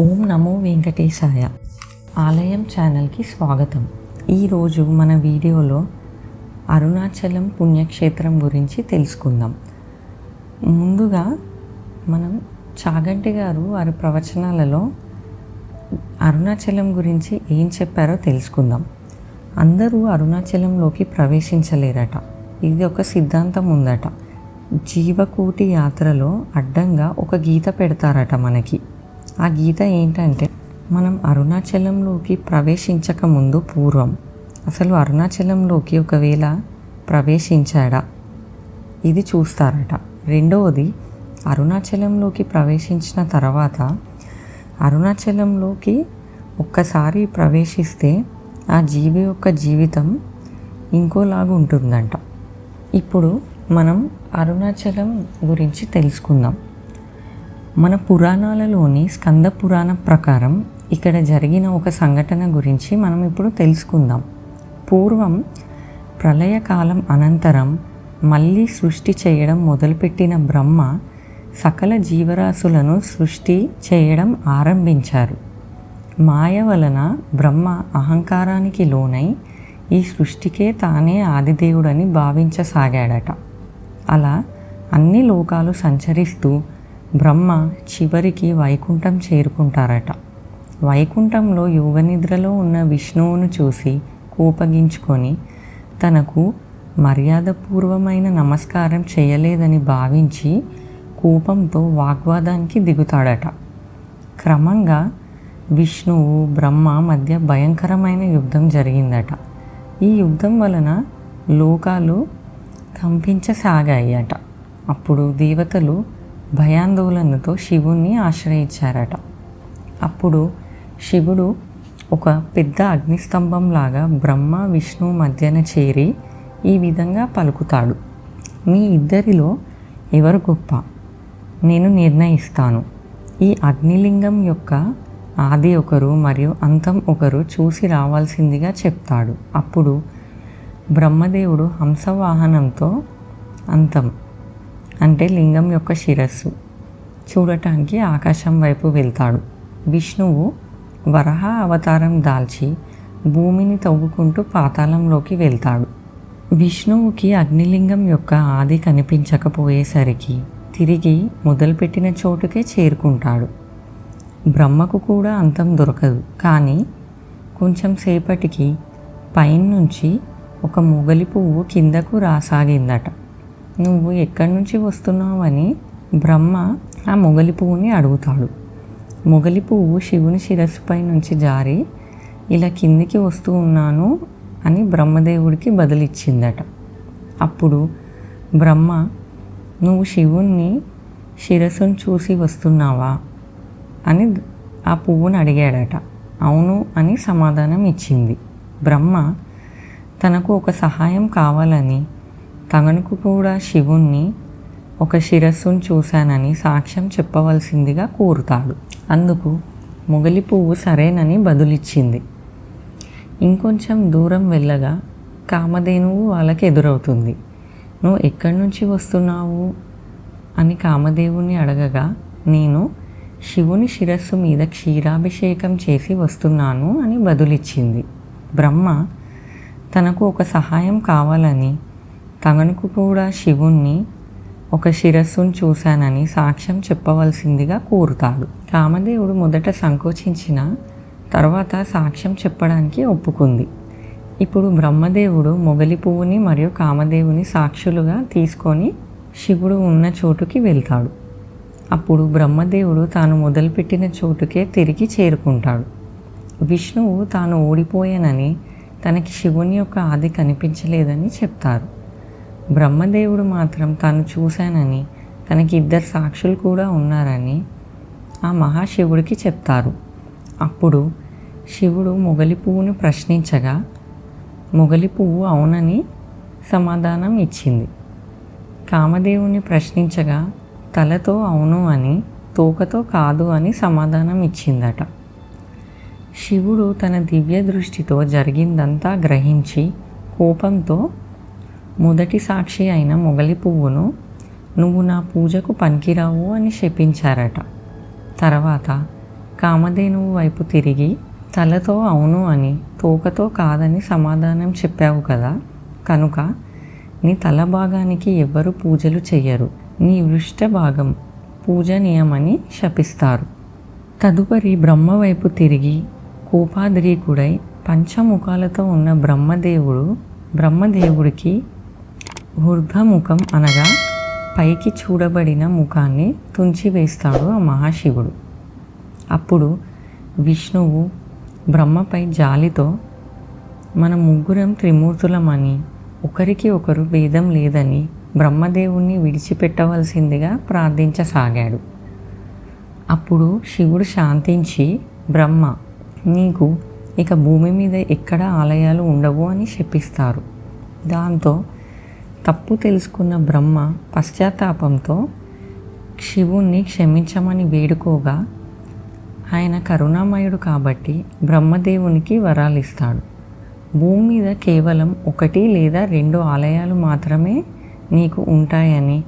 ఓం నమో వెంకటేశాయ ఆలయం ఛానల్కి స్వాగతం ఈరోజు మన వీడియోలో అరుణాచలం పుణ్యక్షేత్రం గురించి తెలుసుకుందాం. ముందుగా మనం చాగంటి గారు వారి ప్రవచనాలలో అరుణాచలం గురించి ఏం చెప్పారో తెలుసుకుందాం. అందరూ అరుణాచలంలోకి ప్రవేశించలేరట. ఇది ఒక సిద్ధాంతం ఉందట. జీవకూటి యాత్రలో అడ్డంగా ఒక గీత పెడతారట మనకి. ఆ గీత ఏంటంటే మనం అరుణాచలంలోకి ప్రవేశించక ముందు పూర్వం. అసలు అరుణాచలంలోకి ఒకవేళ ప్రవేశించాడా? ఇది చూస్తారట. రెండవది అరుణాచలంలోకి ప్రవేశించిన తర్వాత అరుణాచలంలోకి ఒక్కసారి ప్రవేశిస్తే ఆ జీవి యొక్క జీవితం ఇంకోలాగా ఉంటుందంట ఇప్పుడు మనం అరుణాచలం గురించి తెలుసుకుందాం. మన పురాణాలలోని స్కంద పురాణం ప్రకారం ఇక్కడ జరిగిన ఒక సంఘటన గురించి మనం ఇప్పుడు తెలుసుకుందాం. పూర్వం ప్రళయకాలం అనంతరం మళ్ళీ సృష్టి చేయడం మొదలుపెట్టిన బ్రహ్మ సకల జీవరాశులను సృష్టి చేయడం ఆరంభించారు. మాయ వలన బ్రహ్మ అహంకారానికి లోనై ఈ సృష్టికే తానే ఆదిదేవుడని భావించసాగాడట. అలా అన్ని లోకాలు సంచరిస్తూ బ్రహ్మ చివరికి వైకుంఠం చేరుకుంటారట. వైకుంఠంలో యోగనిద్రలో ఉన్న విష్ణువును చూసి కోపగించుకొని తనకు మర్యాదపూర్వమైన నమస్కారం చేయలేదని భావించి కోపంతో వాగ్వాదానికి దిగుతాడట. క్రమంగా విష్ణువు బ్రహ్మ మధ్య భయంకరమైన యుద్ధం జరిగిందట. ఈ యుద్ధం వలన లోకాలు కంపించసాగాయట. అప్పుడు దేవతలు భయాందోళనతో శివుణ్ణి ఆశ్రయించారట. అప్పుడు శివుడు ఒక పెద్ద అగ్నిస్తంభంలాగా బ్రహ్మ విష్ణు మధ్యన చేరి ఈ విధంగా పలుకుతాడు. మీ ఇద్దరిలో ఎవరు గొప్ప? నేను నిర్ణయిస్తాను. ఈ అగ్నిలింగం యొక్క ఆది ఒకరు మరియు అంతం ఒకరు చూసి రావాల్సిందిగా చెప్తాడు అప్పుడు బ్రహ్మదేవుడు హంసవాహనంతో అంతం అంటే లింగం యొక్క శిరస్సు. చూడటానికి ఆకాశం వైపు వెళ్తాడు. విష్ణువు వరహ అవతారం దాల్చి భూమిని తవ్వుకుంటూ పాతాళంలోకి వెళ్తాడు. విష్ణువుకి అగ్నిలింగం యొక్క ఆది కనిపించకపోయేసరికి తిరిగి మొదలుపెట్టిన చోటుకే చేరుకుంటాడు. బ్రహ్మకు కూడా అంతం దొరకదు. కానీ కొంచెం సేపటికి పైనుంచి ఒక మొగలి పువ్వు కిందకు రాసాగిందట. నువ్వు ఎక్కడి నుంచి వస్తున్నావని? బ్రహ్మ ఆ మొగలి పువ్వుని అడుగుతాడు. మొగలి పువ్వు శివుని శిరస్సుపై నుంచి జారి ఇలా కిందికి వస్తూ ఉన్నాను అని బ్రహ్మదేవుడికి బదులిచ్చిందట. అప్పుడు బ్రహ్మ నువ్వు శివుణ్ణి శిరస్సును చూసి వస్తున్నావా? అని ఆ పువ్వుని అడిగాడట. అవును అని సమాధానం ఇచ్చింది బ్రహ్మ తనకు ఒక సహాయం కావాలని తనకు కూడా శివుణ్ణి ఒక శిరస్సును చూశానని సాక్ష్యం చెప్పవలసిందిగా కోరుతాడు. అందుకు మొగలి పువ్వు సరేనని బదులిచ్చింది. ఇంకొంచెం దూరం వెళ్ళగా కామధేనువు వాళ్ళకి ఎదురవుతుంది. నువ్వు ఎక్కడి నుంచి వస్తున్నావు? అని కామదేవుని అడగగా నేను శివుని శిరస్సు మీద క్షీరాభిషేకం చేసి వస్తున్నాను అని బదులిచ్చింది. బ్రహ్మ తనకు ఒక సహాయం కావాలని తనకు కూడా శివుణ్ణి ఒక శిరస్సును చూశానని సాక్ష్యం చెప్పవలసిందిగా కోరుతాడు. కామదేవుడు మొదట సంకోచించిన తర్వాత సాక్ష్యం చెప్పడానికి ఒప్పుకుంది. ఇప్పుడు బ్రహ్మదేవుడు మొగలి పువ్వుని మరియు కామదేవుని సాక్షులుగా తీసుకొని శివుడు ఉన్న చోటుకి వెళ్తాడు. అప్పుడు బ్రహ్మదేవుడు తాను మొదలుపెట్టిన చోటుకే తిరిగి చేరుకుంటాడు. విష్ణువు తాను ఓడిపోయానని తనకి శివుని యొక్క ఆది కనిపించలేదని చెప్తారు. బ్రహ్మదేవుడు మాత్రం తాను చూశానని తనకి ఇద్దరు సాక్షులు కూడా ఉన్నారని ఆ మహాశివుడికి చెప్తారు. అప్పుడు శివుడు మొగలి పువ్వును ప్రశ్నించగా మొగలి పువ్వు అవునని సమాధానం ఇచ్చింది. కామదేవుని ప్రశ్నించగా తలతో అవును అని తోకతో కాదు అని సమాధానం ఇచ్చిందట. శివుడు తన దివ్య దృష్టితో జరిగిందంతా గ్రహించి కోపంతో మొదటి సాక్షి అయిన మొగలి పువ్వును నువ్వు నా పూజకు పనికిరావు అని శపించారట. తర్వాత కామధేనువు వైపు తిరిగి తలతో అవును అని తోకతో కాదని సమాధానం చెప్పావు కదా. కనుక నీ తల భాగానికి ఎవ్వరు పూజలు చెయ్యరు. నీ వృష్ట భాగం పూజనీయమని శపిస్తారు. తదుపరి బ్రహ్మ వైపు తిరిగి కోపాద్రీకుడై పంచముఖాలతో ఉన్న బ్రహ్మదేవుడు బ్రహ్మదేవుడికి ఊర్ధ్వముఖం అనగా పైకి చూడబడిన ముఖాన్ని తుంచివేస్తాడు ఆ మహాశివుడు. అప్పుడు విష్ణువు బ్రహ్మపై జాలితో మన ముగ్గురం త్రిమూర్తులమని ఒకరికి ఒకరు భేదం లేదని బ్రహ్మదేవుణ్ణి విడిచిపెట్టవలసిందిగా ప్రార్థించసాగాడు. అప్పుడు శివుడు శాంతించి బ్రహ్మ నీకు ఇక భూమి మీద ఎక్కడ ఆలయాలు ఉండవు అని శపిస్తారు దాంతో తప్పు తెలుసుకున్న బ్రహ్మ పశ్చాత్తాపంతో శివుణ్ణి క్షమించమని వేడుకోగా ఆయన కరుణామయుడు కాబట్టి బ్రహ్మదేవునికి వరాలిస్తాడు. భూమి మీద కేవలం ఒకటి లేదా రెండు ఆలయాలు మాత్రమే నీకు ఉంటాయని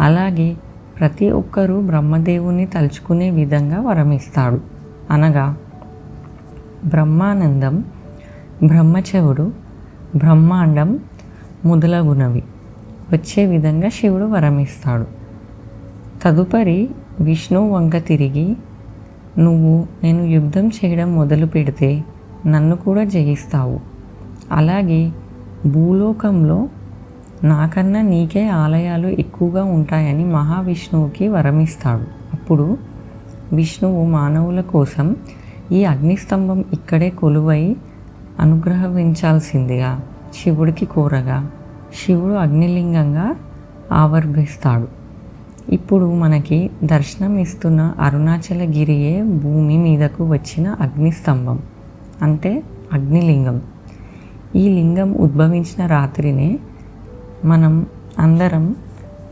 అలాగే ప్రతి ఒక్కరూ బ్రహ్మదేవుని తలుచుకునే విధంగా వరమిస్తాడు. అనగా బ్రహ్మానందం బ్రహ్మచవుడు బ్రహ్మాండం మొదలగునవి. వచ్చే విధంగా శివుడు వరమిస్తాడు. తదుపరి విష్ణువు వంక తిరిగి నువ్వు నేను యుద్ధం చేయడం మొదలు పెడితే నన్ను కూడా జయిస్తావు. అలాగే భూలోకంలో నాకన్నా నీకే ఆలయాలు ఎక్కువగా ఉంటాయని మహావిష్ణువుకి వరమిస్తాడు. అప్పుడు విష్ణువు మానవుల కోసం ఈ అగ్నిస్తంభం ఇక్కడే కొలువై అనుగ్రహించాల్సిందిగా శివుడికి కోరగా శివుడు అగ్నిలింగంగా ఆవర్భిస్తాడు ఇప్పుడు మనకి దర్శనం ఇస్తున్న అరుణాచలగిరియే భూమి మీదకు వచ్చిన అగ్నిస్తంభం అంటే అగ్నిలింగం. ఈ లింగం ఉద్భవించిన రాత్రినే మనం అందరం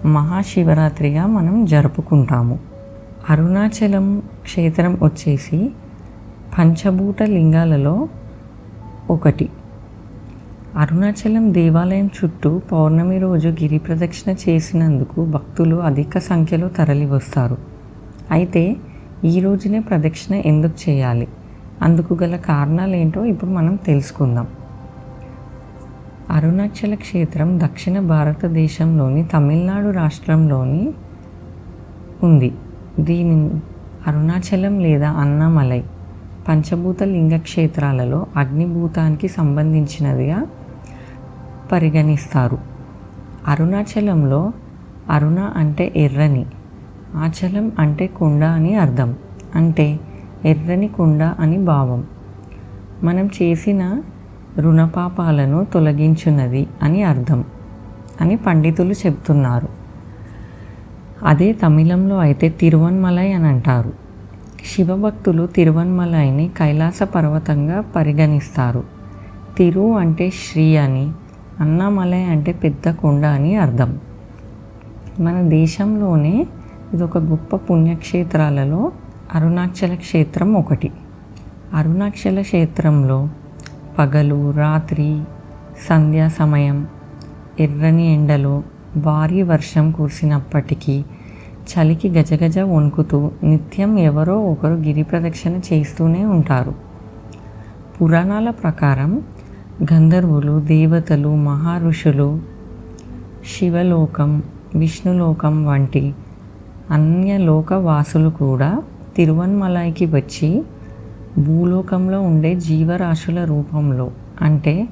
మహాశివరాత్రిగా మనం జరుపుకుంటాము. అరుణాచలం క్షేత్రం వచ్చేసి పంచభూత లింగాలలో ఒకటి. అరుణాచలం దేవాలయం చుట్టూ పౌర్ణమి రోజు గిరి ప్రదక్షిణ చేసినందుకు భక్తులు అధిక సంఖ్యలో తరలివస్తారు. అయితే ఈ రోజునే ప్రదక్షిణ ఎందుకు చేయాలి? అందుకు గల కారణాలు ఏంటో ఇప్పుడు మనం తెలుసుకుందాం. అరుణాచల క్షేత్రం దక్షిణ భారతదేశంలోని తమిళనాడు రాష్ట్రంలోని ఉంది. దీని అరుణాచలం లేదా అన్నామలై. పంచభూత లింగక్షేత్రాలలో అగ్నిభూతానికి సంబంధించినదిగా పరిగణిస్తారు. అరుణాచలంలో అరుణ అంటే ఎర్రని ఆచలం అంటే కుండ అని అర్థం. అంటే ఎర్రని కుండ అని భావం. మనం చేసిన రుణపాపాలను తొలగించున్నది అని అర్థం అని పండితులు చెప్తున్నారు. అదే తమిళంలో అయితే తిరువన్మలై అని అంటారు. శివభక్తులు తిరువన్మలైని కైలాస పర్వతంగా పరిగణిస్తారు. తిరు అంటే శ్రీ అని అన్నామలై అంటే పెద్ద కొండ అని అర్థం. మన దేశంలోనే ఇది ఒక గొప్ప పుణ్యక్షేత్రాలలో అరుణాచల క్షేత్రం ఒకటి. అరుణాచల క్షేత్రంలో పగలు రాత్రి సంధ్యా సమయం ఎర్రని ఎండలో భారీ వర్షం కురిసినప్పటికీ చలికి గజగజ వణుకుతూ నిత్యం ఎవరో ఒకరు గిరి ప్రదక్షిణ చేస్తూనే ఉంటారు. పురాణాల ప్రకారం గంధర్వులు దేవతలు మహారుషులు శివలోకం విష్ణులోకం వంటి అన్యలోక వాసులు కూడా తిరువన్మలైకి వచ్చి భూలోకంలో ఉండే జీవరాశుల రూపంలో అంటే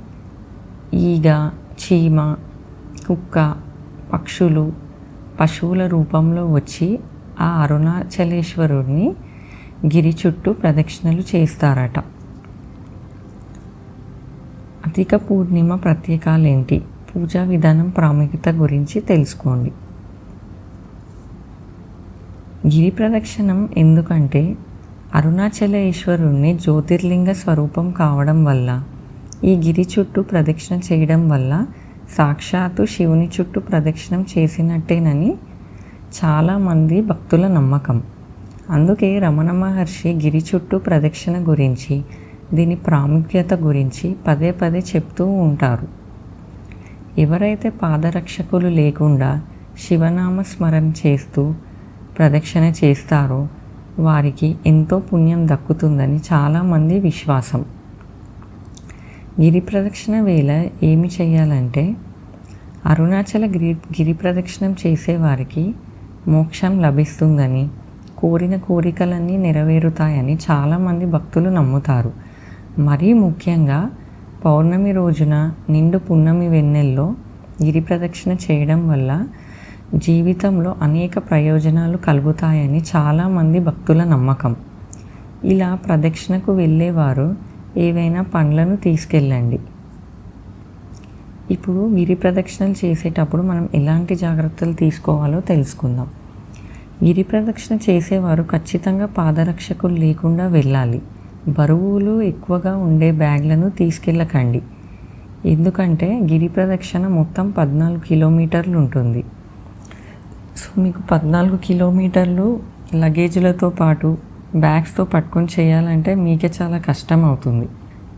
ఈగ చీమ కుక్క పక్షులు పశువుల రూపంలో వచ్చి ఆ అరుణాచలేశ్వరుడిని గిరి చుట్టూ ప్రదక్షిణలు చేస్తారట. అధిక పూర్ణిమ ప్రత్యేకాలేంటి? పూజా విధానం ప్రాముఖ్యత గురించి తెలుసుకోండి. గిరి ప్రదక్షిణం ఎందుకంటే అరుణాచలేశ్వరుణ్ణి జ్యోతిర్లింగ స్వరూపం కావడం వల్ల ఈ గిరి చుట్టూ ప్రదక్షిణ చేయడం వల్ల సాక్షాత్తు శివుని చుట్టూ ప్రదక్షిణం చేసినట్టేనని చాలామంది భక్తుల నమ్మకం. అందుకే రమణ మహర్షి గిరి చుట్టూ ప్రదక్షిణ గురించి దీని ప్రాముఖ్యత గురించి పదే పదే చెప్తూ ఉంటారు. ఎవరైతే పాదరక్షకులు లేకుండా శివనామ స్మరణ చేస్తూ ప్రదక్షిణ చేస్తారో వారికి ఎంతో పుణ్యం దక్కుతుందని చాలామంది విశ్వాసం. గిరి ప్రదక్షిణ వేళ ఏమి చేయాలంటే అరుణాచల గిరి గిరి ప్రదక్షిణం చేసేవారికి మోక్షం లభిస్తుందని కోరిన కోరికలన్నీ నెరవేరుతాయని చాలామంది భక్తులు నమ్ముతారు. మరీ ముఖ్యంగా పౌర్ణమి రోజున నిండు పున్నమి వెన్నెల్లో గిరి ప్రదక్షిణ చేయడం వల్ల జీవితంలో అనేక ప్రయోజనాలు కలుగుతాయని చాలామంది భక్తుల నమ్మకం. ఇలా ప్రదక్షిణకు వెళ్ళేవారు ఏవైనా పండ్లను తీసుకెళ్ళండి. ఇప్పుడు గిరి ప్రదక్షిణలు చేసేటప్పుడు మనం ఎలాంటి జాగ్రత్తలు తీసుకోవాలో తెలుసుకుందాం. గిరి ప్రదక్షిణ చేసేవారు ఖచ్చితంగా పాదరక్షకులు లేకుండా వెళ్ళాలి. బరువులు ఎక్కువగా ఉండే బ్యాగ్లను తీసుకెళ్ళకండి. ఎందుకంటే గిరి ప్రదక్షిణ మొత్తం పద్నాలుగు కిలోమీటర్లు ఉంటుంది. సో మీకు పద్నాలుగు కిలోమీటర్లు లగేజ్లతో పాటు బ్యాగ్స్తో పట్టుకొని చేయాలంటే మీకే చాలా కష్టం అవుతుంది.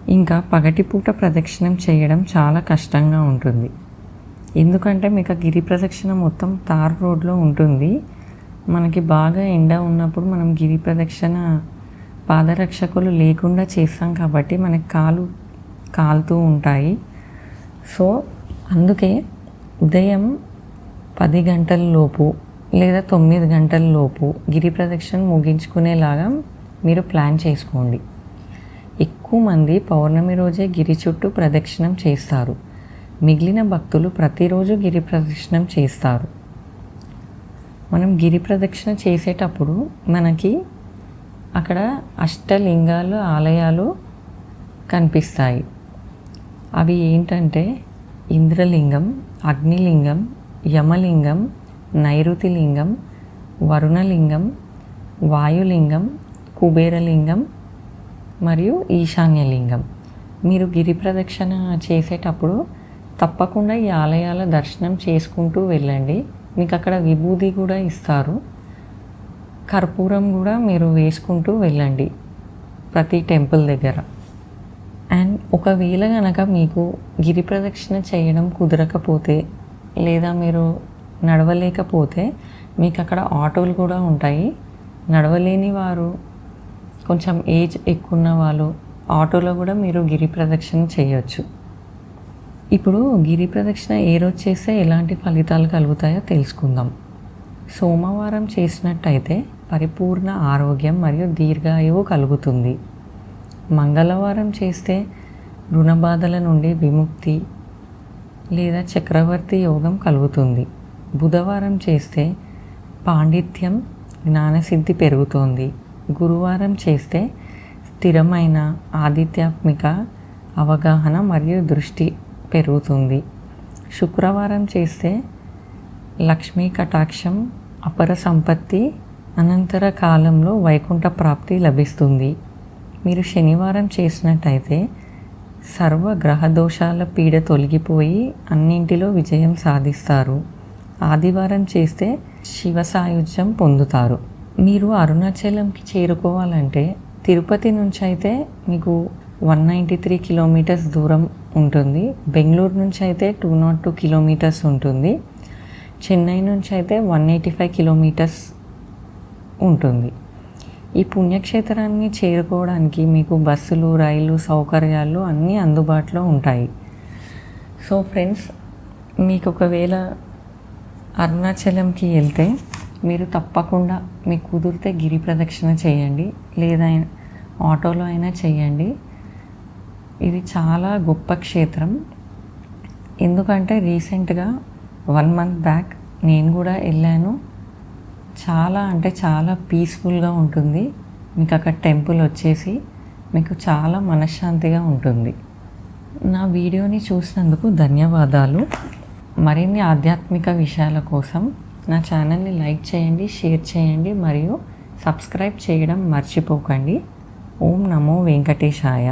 ఇంకా పగటిపూట ప్రదక్షిణం చేయడం చాలా కష్టంగా ఉంటుంది. ఎందుకంటే మీకు ఆ గిరి ప్రదక్షిణ మొత్తం తార్ రోడ్లో ఉంటుంది. మనకి బాగా ఎండ ఉన్నప్పుడు మనం గిరి ప్రదక్షిణ పాదరక్షకులు లేకుండా చేస్తాం కాబట్టి మనకి కాలు కాలుతూ ఉంటాయి. సో అందుకే ఉదయం పది గంటల లోపు లేదా తొమ్మిది గంటల లోపు గిరి ప్రదక్షిణ ముగించుకునేలాగా మీరు ప్లాన్ చేసుకోండి. ఎక్కువ మంది పౌర్ణమి రోజే గిరి చుట్టూ ప్రదక్షిణం చేస్తారు. మిగిలిన భక్తులు ప్రతిరోజు గిరి ప్రదక్షిణం చేస్తారు. మనం గిరి ప్రదక్షిణ చేసేటప్పుడు మనకి అక్కడ అష్టలింగాలు ఆలయాలు కనిపిస్తాయి. అవి ఏంటంటే ఇంద్రలింగం అగ్నిలింగం యమలింగం నైరుతిలింగం వరుణలింగం వాయులింగం కుబేరలింగం మరియు ఈశాన్యలింగం. మీరు గిరి ప్రదక్షిణ చేసేటప్పుడు తప్పకుండా ఈ ఆలయాల దర్శనం చేసుకుంటూ వెళ్ళండి. మీకు అక్కడ విభూది కూడా ఇస్తారు. కర్పూరం కూడా మీరు వేసుకుంటూ వెళ్ళండి ప్రతి టెంపుల్ దగ్గర. అండ్ ఒకవేళ కనుక మీకు గిరి ప్రదక్షిణ చేయడం కుదరకపోతే లేదా మీరు నడవలేకపోతే మీకు అక్కడ ఆటోలు కూడా ఉంటాయి. నడవలేని వారు కొంచెం ఏజ్ ఎక్కువ ఉన్న వాళ్ళు ఆటోలో కూడా మీరు గిరి ప్రదక్షిణ చేయొచ్చు. ఇప్పుడు గిరి ప్రదక్షిణ ఏ రోజు చేస్తే ఎలాంటి ఫలితాలు కలుగుతాయో తెలుసుకుందాం. సోమవారం చేసినట్టయితే పరిపూర్ణ ఆరోగ్యం మరియు దీర్ఘాయువు కలుగుతుంది. మంగళవారం చేస్తే రుణబాధల నుండి విముక్తి లేదా చక్రవర్తి యోగం కలుగుతుంది. బుధవారం చేస్తే పాండిత్యం జ్ఞానసిద్ధి పెరుగుతోంది. గురువారం చేస్తే స్థిరమైన ఆధ్యాత్మిక అవగాహన మరియు దృష్టి పెరుగుతుంది. శుక్రవారం చేస్తే లక్ష్మీ కటాక్షం అపర సంపత్తి అనంతర కాలంలో వైకుంఠ ప్రాప్తి లభిస్తుంది. మీరు శనివారం చేసినట్టయితే సర్వ గ్రహ దోషాల పీడ తొలగిపోయి అన్నింటిలో విజయం సాధిస్తారు. ఆదివారం చేస్తే శివ సాయుధ్యం పొందుతారు. మీరు అరుణాచలంకి చేరుకోవాలంటే తిరుపతి నుంచి అయితే మీకు వన్ నైంటీ త్రీ కిలోమీటర్స్ దూరం ఉంటుంది. బెంగళూరు నుంచి అయితే టూ నాట్ టూ కిలోమీటర్స్ ఉంటుంది. చెన్నై నుంచి అయితే వన్ ఎయిటీ ఫైవ్ కిలోమీటర్స్ ఉంటుంది. ఈ పుణ్యక్షేత్రాన్ని చేరుకోవడానికి మీకు బస్సులు రైలు సౌకర్యాలు అన్నీ అందుబాటులో ఉంటాయి. సో ఫ్రెండ్స్ మీకు ఒకవేళ అరుణాచలంకి వెళ్తే మీరు తప్పకుండా మీకు కుదిరితే గిరి ప్రదక్షిణ చేయండి లేదా ఆటోలో అయినా చేయండి. ఇది చాలా గొప్ప క్షేత్రం. ఎందుకంటే రీసెంట్గా వన్ మంత్ బ్యాక్ నేను కూడా వెళ్ళాను. చాలా అంటే చాలా పీస్ఫుల్గా ఉంటుంది. మీకు అక్కడ టెంపుల్ వచ్చేసి మీకు చాలా మనశ్శాంతిగా ఉంటుంది. నా వీడియోని చూసినందుకు ధన్యవాదాలు. మరిన్ని ఆధ్యాత్మిక విషయాల కోసం నా ఛానల్ని లైక్ చేయండి షేర్ చేయండి మరియు సబ్స్క్రైబ్ చేయడం మర్చిపోకండి. ఓం నమో వెంకటేశాయ.